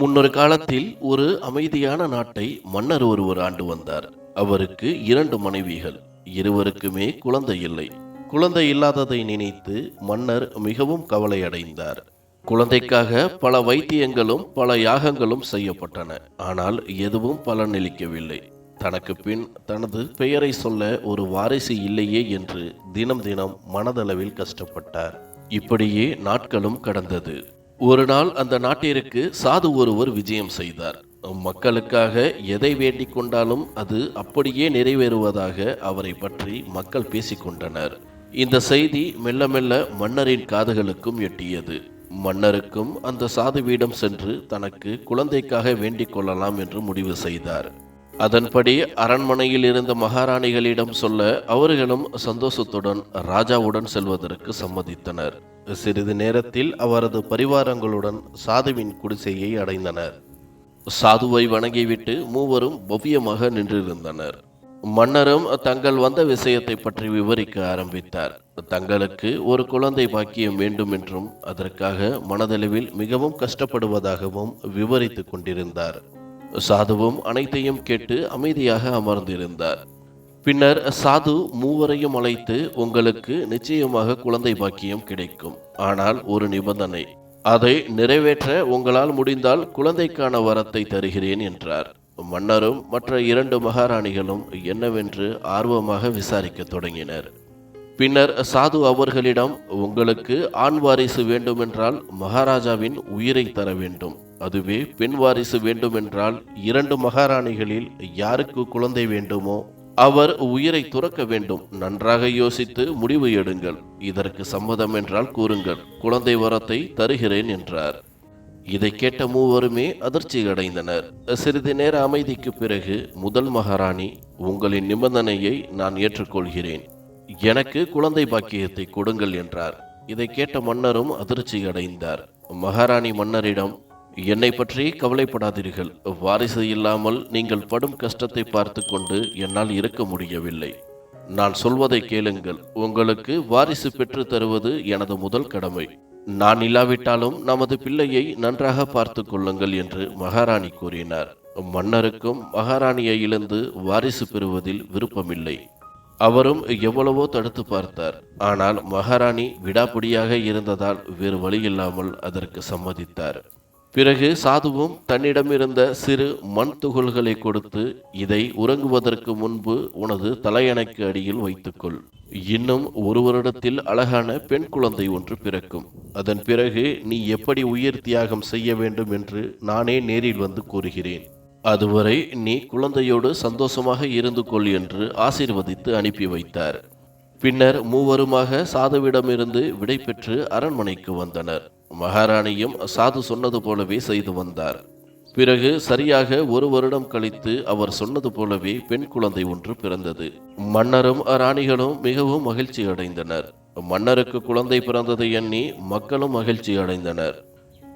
முன்னொரு காலத்தில் ஒரு அமைதியான நாட்டை மன்னர் ஒருவர் ஆண்டு வந்தார். அவருக்கு இரண்டு மனைவிகள் இருவருக்குமே குழந்தை இல்லை. குழந்தை இல்லாததை நினைத்து மன்னர் மிகவும் கவலையடைந்தார். குழந்தைக்காக பல வைத்தியங்களும் பல யாகங்களும் செய்யப்பட்டன. ஆனால் எதுவும் பலனளிக்கவில்லை தனக்கு பின் தனது பெயரை சொல்ல ஒரு வாரிசு இல்லையே என்று தினம் தினம் மனதளவில் கஷ்டப்பட்டார். இப்படியே நாட்களும் கடந்தது. ஒரு நாள் அந்த நாட்டிற்கு சாது ஒருவர் விஜயம் செய்தார். மக்களுக்காக எதை வேண்டிக் கொண்டாலும் அது அப்படியே நிறைவேறுவதாக அவரை பற்றி மக்கள் பேசிக்கொண்டனர் இந்த செய்தி மெல்ல மெல்ல மன்னரின் காதுகளுக்கும் எட்டியது. மன்னருக்கும் அந்த சாதுவிடம் சென்று தனக்கு குழந்தைக்காக வேண்டிக் கொள்ளலாம் என்று முடிவு செய்தார். அதன்படி அரண்மனையில் இருந்த மகாராணிகளிடம் சொல்ல அவர்களும் சந்தோஷத்துடன் ராஜாவுடன் செல்வதற்கு சம்மதித்தனர். சிறிது நேரத்தில் அவரது பரிவாரங்களுடன் சாதுவின் குடிசையை அடைந்தனர். சாதுவை வணங்கிவிட்டு மூவரும் பவ்யமாக நின்றிருந்தனர். மன்னரும் தங்கள் வந்த விஷயத்தை பற்றி விவரிக்க ஆரம்பித்தார். தங்களுக்கு ஒரு குழந்தை பாக்கியம் வேண்டும் என்றும் அதற்காக மனதளவில் மிகவும் கஷ்டப்படுவதாகவும் விவரித்துக் கொண்டிருந்தார். சாதுவும் அனைத்தையும் கேட்டு அமைதியாக அமர்ந்திருந்தார். பின்னர் சாது மூவரையும் அழைத்து உங்களுக்கு நிச்சயமாக குழந்தை பாக்கியம் கிடைக்கும். ஆனால் ஒரு நிபந்தனை. அதை நிறைவேற்ற உங்களால் முடிந்தால் குழந்தைக்கான வரத்தை தருகிறேன் என்றார். மன்னரும் மற்ற இரண்டு மகாராணிகளும் என்னவென்று ஆர்வமாக விசாரிக்க தொடங்கினர். பின்னர் சாது அவர்களிடம் உங்களுக்கு ஆண் வாரிசு வேண்டுமென்றால் மகாராஜாவின் உயிரை தர வேண்டும். அதுவே பெண் வாரிசு வேண்டுமென்றால் இரண்டு மகாராணிகளில் யாருக்கு குழந்தை வேண்டுமோ அவர் உயிரை துறக்க வேண்டும். நன்றாக யோசித்து முடிவு எடுங்கள். இதற்கு சம்மதம் என்றால் கூறுங்கள். குழந்தை வரத்தை தருகிறேன் என்றார். இதை கேட்ட மூவருமே அதிர்ச்சி அடைந்தனர் சிறிது நேர அமைதிக்கு பிறகு முதல் மகாராணி உங்களின் நிபந்தனையை நான் ஏற்றுக்கொள்கிறேன். எனக்கு குழந்தை பாக்கியத்தை கொடுங்கள் என்றார். இதை கேட்ட மன்னரும் அதிர்ச்சி அடைந்தார் மகாராணி மன்னரிடம் என்னை பற்றி கவலைப்படாதீர்கள். வாரிசு இல்லாமல் நீங்கள் படும் கஷ்டத்தை பார்த்து கொண்டு என்னால் இருக்க முடியவில்லை. நான் சொல்வதை கேளுங்கள். உங்களுக்கு வாரிசு பெற்று தருவது எனது முதல் கடமை. நான் இல்லாவிட்டாலும் நமது பிள்ளையை நன்றாக பார்த்து கொள்ளுங்கள் என்று மகாராணி கூறினார். மன்னருக்கும் மகாராணியை இழந்து வாரிசு பெறுவதில் விருப்பமில்லை. அவரும் எவ்வளவோ தடுத்து பார்த்தார். ஆனால் மகாராணி விடாப்பிடியாக இருந்ததால் வேறு வழியில்லாமல் அதற்கு சம்மதித்தார். பிறகு சாதுவும் தன்னிடமிருந்த சிறு மண் துகள்களை கொடுத்து இதை உறங்குவதற்கு முன்பு உனது தலையணைக்கு அடியில் வைத்துக்கொள். இன்னும் ஒரு வருடத்தில் அழகான பெண் குழந்தை ஒன்று பிறக்கும். அதன் பிறகு நீ எப்படி உயிர் தியாகம் செய்ய வேண்டும் என்று நானே நேரில் வந்து கூறுகிறேன். அதுவரை நீ குழந்தையோடு சந்தோஷமாக இருந்து கொள் என்று ஆசீர்வதித்து அனுப்பி வைத்தார். பின்னர் மூவருமாக சாதுவிடமிருந்து விடை பெற்று அரண்மனைக்கு வந்தனர். மகாராணியும் சாது சொன்னது போலவே செய்து வந்தார். பிறகு சரியாக ஒரு வருடம் கழித்து அவர் சொன்னது போலவே பெண் குழந்தை ஒன்று பிறந்தது. மன்னரும் ராணிகளும் மிகவும் மகிழ்ச்சி அடைந்தனர். மன்னருக்கு குழந்தை பிறந்ததை எண்ணி மக்களும் மகிழ்ச்சி அடைந்தனர்.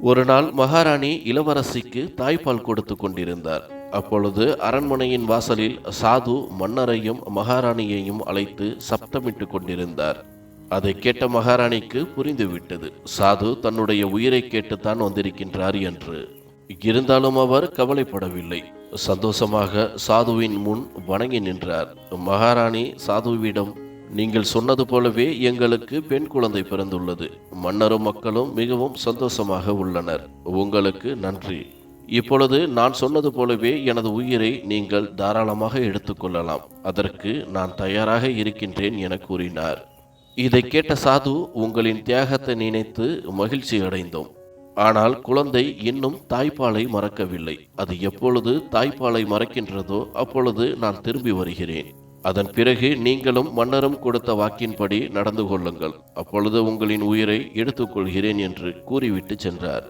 ஒரு நாள் மகாராணி இளவரசிக்கு தாய்ப்பால் கொடுத்து கொண்டிருந்தார். அப்பொழுது அரண்மனையின் வாசலில் சாது மன்னரையும் மகாராணியையும் அழைத்து சப்தமிட்டு கொண்டிருந்தார். அதை கேட்ட மகாராணிக்கு புரிந்துவிட்டது. சாது தன்னுடைய உயிரை கேட்டுத்தான் வந்திருக்கின்றார் என்று. இருந்தாலும் அவர் கவலைப்படவில்லை. சந்தோஷமாக சாதுவின் முன் வணங்கி நின்றார். மகாராணி சாதுவிடம் நீங்கள் சொன்னது போலவே எங்களுக்கு பெண் குழந்தை பிறந்துள்ளது. மன்னரும் மக்களும் மிகவும் சந்தோஷமாக உள்ளனர். உங்களுக்கு நன்றி. இப்பொழுது நான் சொன்னது போலவே எனது உயிரை நீங்கள் தாராளமாக எடுத்துக்கொள்ளலாம் அதற்கு நான் தயாராக இருக்கின்றேன் என கூறினார். இதை கேட்ட சாது உங்களின் தியாகத்தை நினைத்து மகிழ்ச்சி அடைந்தோம் ஆனால் குழந்தை இன்னும் தாய்ப்பாலை மறக்கவில்லை. அது எப்பொழுது தாய்ப்பாலை மறக்கின்றதோ அப்பொழுது நான் திரும்பி வருகிறேன். அதன் பிறகு நீங்களும் மன்னரும் கொடுத்த வாக்கின்படி நடந்து கொள்ளுங்கள். அப்பொழுது உங்களின் உயிரை எடுத்துக்கொள்கிறேன் என்று கூறிவிட்டு சென்றார்.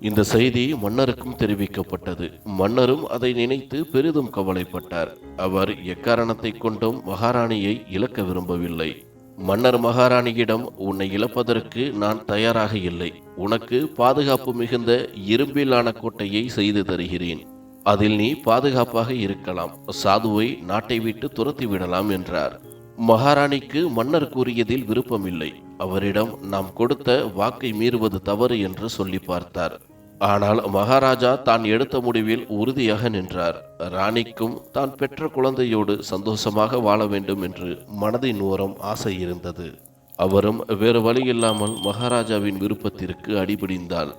இந்த செய்தி மன்னருக்கும் தெரிவிக்கப்பட்டது. மன்னரும் அதை நினைத்து பெரிதும் கவலைப்பட்டார். அவர் எக்காரணத்தை கொண்டும் மகாராணியை இழக்க விரும்பவில்லை. மன்னர் மகாராணியிடம் உன்னை இழப்பதற்கு நான் தயாராக இல்லை. உனக்கு பாதுகாப்பு மிகுந்த இரும்பிலான கோட்டையை செய்து தருகிறேன். அதில் நீ பாதுகாப்பாக இருக்கலாம். சாதுவை நாட்டை விட்டு துரத்தி விடலாம் என்றார். மகாராணிக்கு மன்னர் கூறியதில் விருப்பமில்லை. அவரிடம் நாம் கொடுத்த வாக்கை மீறுவது தவறு என்று சொல்லி பார்த்தார். ஆனால் மகாராஜா தான் எடுத்த முடிவில் உறுதியாக நின்றார். ராணிக்கும் தான் பெற்ற குழந்தையோடு சந்தோஷமாக வாழ வேண்டும் என்று மனதின் ஓரம் ஆசை இருந்தது. அவரும் வேறு வழி இல்லாமல் மகாராஜாவின் விருப்பத்திற்கு அடிபிடிந்தால்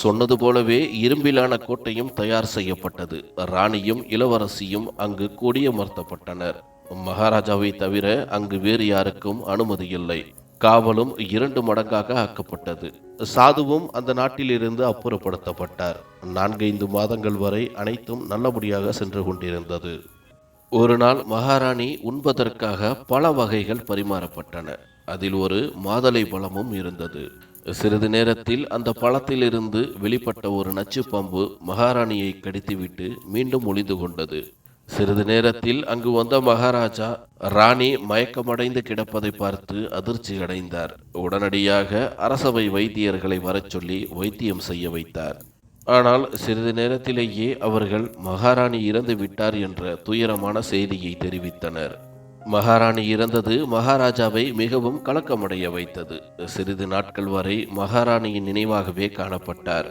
சொன்னது போலவே இரும்பிலான கோட்டையும் தயார் செய்யப்பட்டது. ராணியும் இளவரசியும் அங்கு கொடியமர்த்தப்பட்டனர். மகாராஜாவை தவிர அங்கு வேறு யாருக்கும் அனுமதி இல்லை. காவலும் இரண்டு மடங்காக ஆக்கப்பட்டது. சாதுவும் அந்த நாட்டிலிருந்து அப்புறப்படுத்தப்பட்டார். நான்கைந்து மாதங்கள் வரை அனைத்தும் நல்லபடியாக சென்று கொண்டிருந்தது. ஒரு நாள் மகாராணி உண்பதற்காக பல வகைகள் பரிமாறப்பட்டன. அதில் ஒரு மாதளை பழமும் இருந்தது. சிறிது நேரத்தில் அந்த பழத்திலிருந்து வெளிப்பட்ட ஒரு நச்சு பாம்பு மகாராணியை கடித்துவிட்டு மீண்டும் ஒளிந்து கொண்டது. சிறிது நேரத்தில் அங்கு வந்த மகாராஜா ராணி மயக்கமடைந்து கிடப்பதை பார்த்து அதிர்ச்சி அடைந்தார் உடனடியாக அரசவை வைத்தியர்களை வரச் சொல்லி வைத்தியம் செய்ய வைத்தார். ஆனால் சிறிது நேரத்திலேயே அவர்கள் மகாராணி இறந்து விட்டார் என்ற துயரமான செய்தியை தெரிவித்தனர். மகாராணி இறந்தது மகாராஜாவை மிகவும் கலக்கமடைய வைத்தது. சிறிது நாட்கள் வரை மகாராணியின் நினைவாகவே காணப்பட்டார்.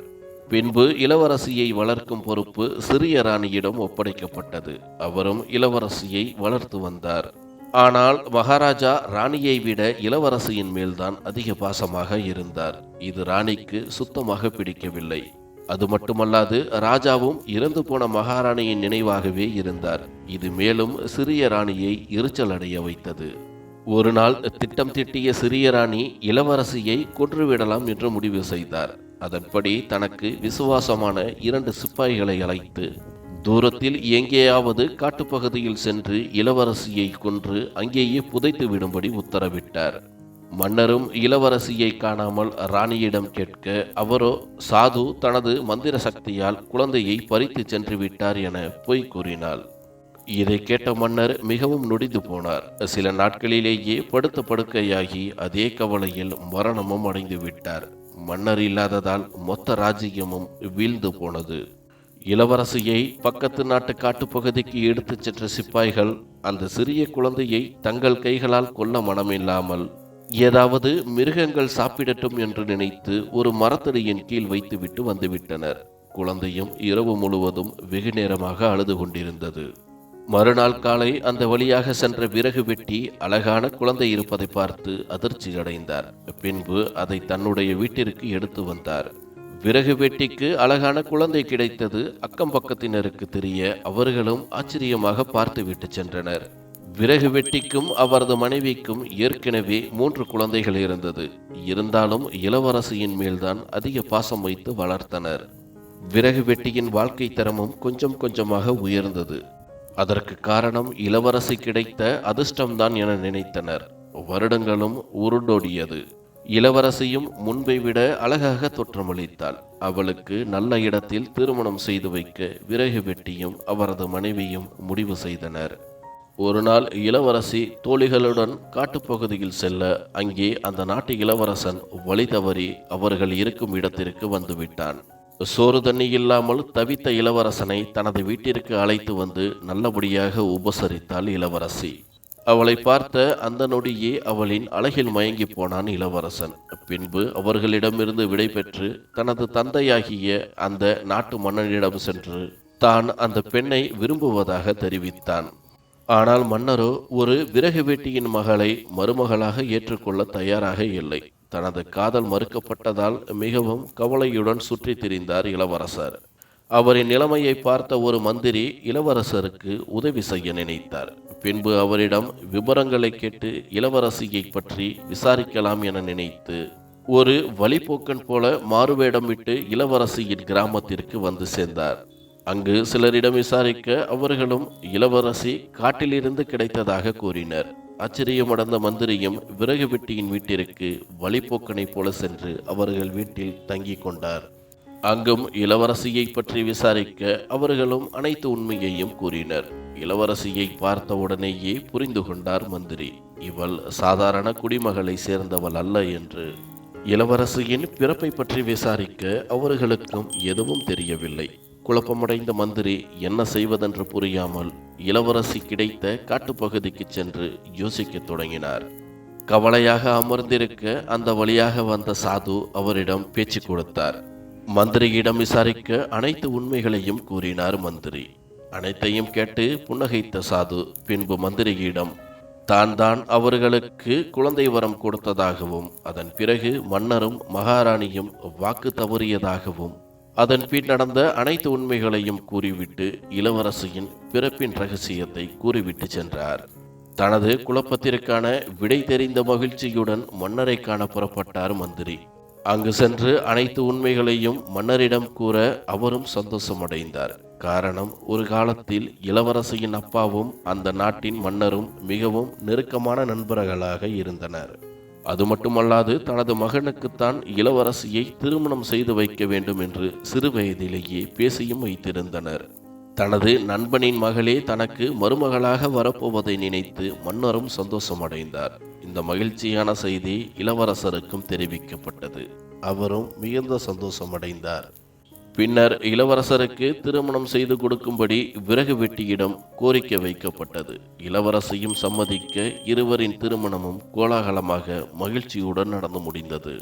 பின்பு இளவரசியை வளர்க்கும் பொறுப்பு சிறிய ராணியிடம் ஒப்படைக்கப்பட்டது. அவரும் இளவரசியை வளர்த்து வந்தார். ஆனால் மகாராஜா ராணியை விட இளவரசியின் மேல்தான் அதிக பாசமாக இருந்தார். இது ராணிக்கு சுத்தமாக பிடிக்கவில்லை. அது மட்டுமல்லாது ராஜாவும் இறந்து போன மகாராணியின் நினைவாகவே இருந்தார். இது மேலும் சிறிய ராணியை எரிச்சல் அடைய வைத்தது. ஒரு நாள் திட்டம் திட்டிய சிறிய ராணி இளவரசியை கொன்றுவிடலாம் என்று முடிவு செய்தார். அதன்படி தனக்கு விசுவாசமான இரண்டு சிப்பாய்களை அழைத்து தூரத்தில் எங்கேயாவது காட்டுப்பகுதியில் சென்று இளவரசியை கொன்று அங்கேயே புதைத்து விடும்படி உத்தரவிட்டார். மன்னரும் இளவரசியை காணாமல் ராணியிடம் கேட்க அவரோ சாது தனது மந்திர சக்தியால் குழந்தையை பறித்து சென்று விட்டார் என பொய் கூறினாள். இதை கேட்ட மன்னர் மிகவும் நொடிந்து போனார். சில நாட்களிலேயே படுத்த படுக்கையாகி அதே கவலையில் மரணமும் அடைந்து விட்டார். மன்னர் இல்லாததால் மொத்த ராஜ்யமும் வீழ்ந்து போனது. இளவரசியை பக்கத்து நாட்டு காட்டுப்பகுதிக்கு எடுத்துச் சென்ற சிப்பாய்கள் அந்த சிறிய குழந்தையை தங்கள் கைகளால் கொல்ல மனமில்லாமல் ஏதாவது மிருகங்கள் சாப்பிடட்டும் என்று நினைத்து ஒரு மரத்தடியின் கீழ் வைத்துவிட்டு வந்துவிட்டனர். குழந்தையும் இரவு முழுவதும் வெகு நேரமாக அழுது கொண்டிருந்தது. மறுநாள் காலை அந்த வழியாக சென்ற விறகு வெட்டி அழகான குழந்தை இருப்பதை பார்த்து அதிர்ச்சி அடைந்தார் பின்பு அதை தன்னுடைய வீட்டிற்கு எடுத்து வந்தார். விறகு வெட்டிக்கு அழகான குழந்தை கிடைத்தது அக்கம் பக்கத்தினருக்கு தெரிய அவர்களும் ஆச்சரியமாக பார்த்துவிட்டு சென்றனர். விறகு வெட்டிக்கும் அவரது மனைவிக்கும் ஏற்கனவே மூன்று குழந்தைகள் இருந்தது. இருந்தாலும் இளவரசியின் மேல்தான் அதிக பாசம் வைத்து வளர்த்தனர். விறகு வெட்டியின் வாழ்க்கை தரமும் கொஞ்சம் கொஞ்சமாக உயர்ந்தது. அதற்கு காரணம் இளவரசி கிடைத்த அதிர்ஷ்டம்தான் என நினைத்தனர். வருடங்களும் உருண்டோடியது. இளவரசியும் முன்பை விட அழகாக தோற்றமளித்தாள். அவளுக்கு நல்ல இடத்தில் திருமணம் செய்து வைக்க விறகு வெட்டியும் அவரது மனைவியும் முடிவு செய்தனர். ஒரு நாள் இளவரசி தோழிகளுடன் காட்டுப்பகுதியில் செல்ல அங்கே அந்த நாட்டு இளவரசன் வழி தவறி அவர்கள் இருக்கும் இடத்திற்கு வந்துவிட்டான். சோறு தண்ணி இல்லாமல் தவித்த இளவரசனை தனது வீட்டிற்கு அழைத்து வந்து நல்லபடியாக உபசரித்தாள் இளவரசி. அவளை பார்த்த அந்த நொடியே அவளின் அழகில் மயங்கி போனான் இளவரசன். பின்பு அவர்களிடமிருந்து விடைபெற்று தனது தந்தையாகிய அந்த நாட்டு மன்னனிடம் சென்று தான் அந்த பெண்ணை விரும்புவதாக தெரிவித்தான். ஆனால் மன்னரோ ஒரு விறகு வெட்டியின் மகளை மருமகளாக ஏற்றுக்கொள்ள தயாராக இல்லை. தனது காதல் மறுக்கப்பட்டதால் மிகவும் கவலையுடன் சுற்றி திரிந்தார் இளவரசர். அவரின் நிலைமையை பார்த்த ஒரு மந்திரி இளவரசருக்கு உதவி செய்ய நினைத்தார். பின்பு அவரிடம் விவரங்களை கேட்டு இளவரசியை பற்றி விசாரிக்கலாம் என நினைத்து ஒரு வழிபோக்கன் போல மாறுவேடம் விட்டு இளவரசியின் கிராமத்திற்கு வந்து சேர்ந்தார். அங்கு சிலரிடம் விசாரிக்க அவர்களும் இளவரசி காட்டிலிருந்து கிடைத்ததாக கூறினர். ஆச்சரியமடைந்த மந்திரியும் விறகு வெட்டியின் வீட்டிற்கு வழிபோக்கனை போல சென்று அவர்கள் வீட்டில் தங்கிக் கொண்டார். அங்கும் இளவரசியை பற்றி விசாரிக்க அவர்களும் அனைத்து உண்மையையும் கூறினர். இளவரசியை பார்த்தவுடனேயே புரிந்து கொண்டார் மந்திரி. இவள் சாதாரண குடிமகளை சேர்ந்தவள் அல்ல என்று. இளவரசியின் பிறப்பை பற்றி விசாரிக்க அவர்களுக்கும் எதுவும் தெரியவில்லை. குழப்பமடைந்த மந்திரி என்ன செய்வதென்று புரியாமல் இளவரசி கிடைத்த காட்டுப்பகுதிக்கு சென்று யோசிக்கத் தொடங்கினார். கவலையாக அமர்ந்திருக்க அந்த வழியாக வந்த சாது அவரிடம் பேச்சு கொடுத்தார். மந்திரியிடம் விசாரிக்க அனைத்து உண்மைகளையும் கூறினார் மந்திரி. அனைத்தையும் கேட்டு புன்னகைத்த சாது பின்பு மந்திரியிடம் தான் தான் அவர்களுக்கு குழந்தை வரம் கொடுத்ததாகவும் அதன் பிறகு மன்னரும் மகாராணியும் வாக்கு தவறியதாகவும் அதன் பின் நடந்த அனைத்து உண்மைகளையும் கூறிவிட்டு இளவரசியின் பிறப்பின் ரகசியத்தை கூறிவிட்டு சென்றார். தனது குழப்பத்திற்கான விடை தெரிந்த மகிழ்ச்சியுடன் மன்னரை காண புறப்பட்டார் மந்திரி. அங்கு சென்று அனைத்து உண்மைகளையும் மன்னரிடம் கூற அவரும் சந்தோஷமடைந்தார். காரணம் ஒரு காலத்தில் இளவரசியின் அப்பாவும் அந்த நாட்டின் மன்னரும் மிகவும் நெருக்கமான நண்பர்களாக இருந்தனர். அது மட்டுமல்லாது தனது மகனுக்குத்தான் இளவரசியை திருமணம் செய்து வைக்க வேண்டும் என்று சிறு வயதிலேயே பேசியும் வைத்திருந்தனர். தனது நண்பனின் மகளே தனக்கு மருமகளாக வரப்போவதை நினைத்து மன்னரும் சந்தோஷமடைந்தார். இந்த மகிழ்ச்சியான செய்தி இளவரசருக்கும் தெரிவிக்கப்பட்டது. அவரும் மிகுந்த சந்தோஷமடைந்தார். பின்னர் இளவரசருக்கு திருமணம் செய்து கொடுக்கும்படி விறகு வெட்டியிடம் கோரிக்கை வைக்கப்பட்டது. இளவரசியும் சம்மதிக்க இருவரின் திருமணமும் கோலாகலமாக மகிழ்ச்சியுடன் நடந்து முடிந்தது.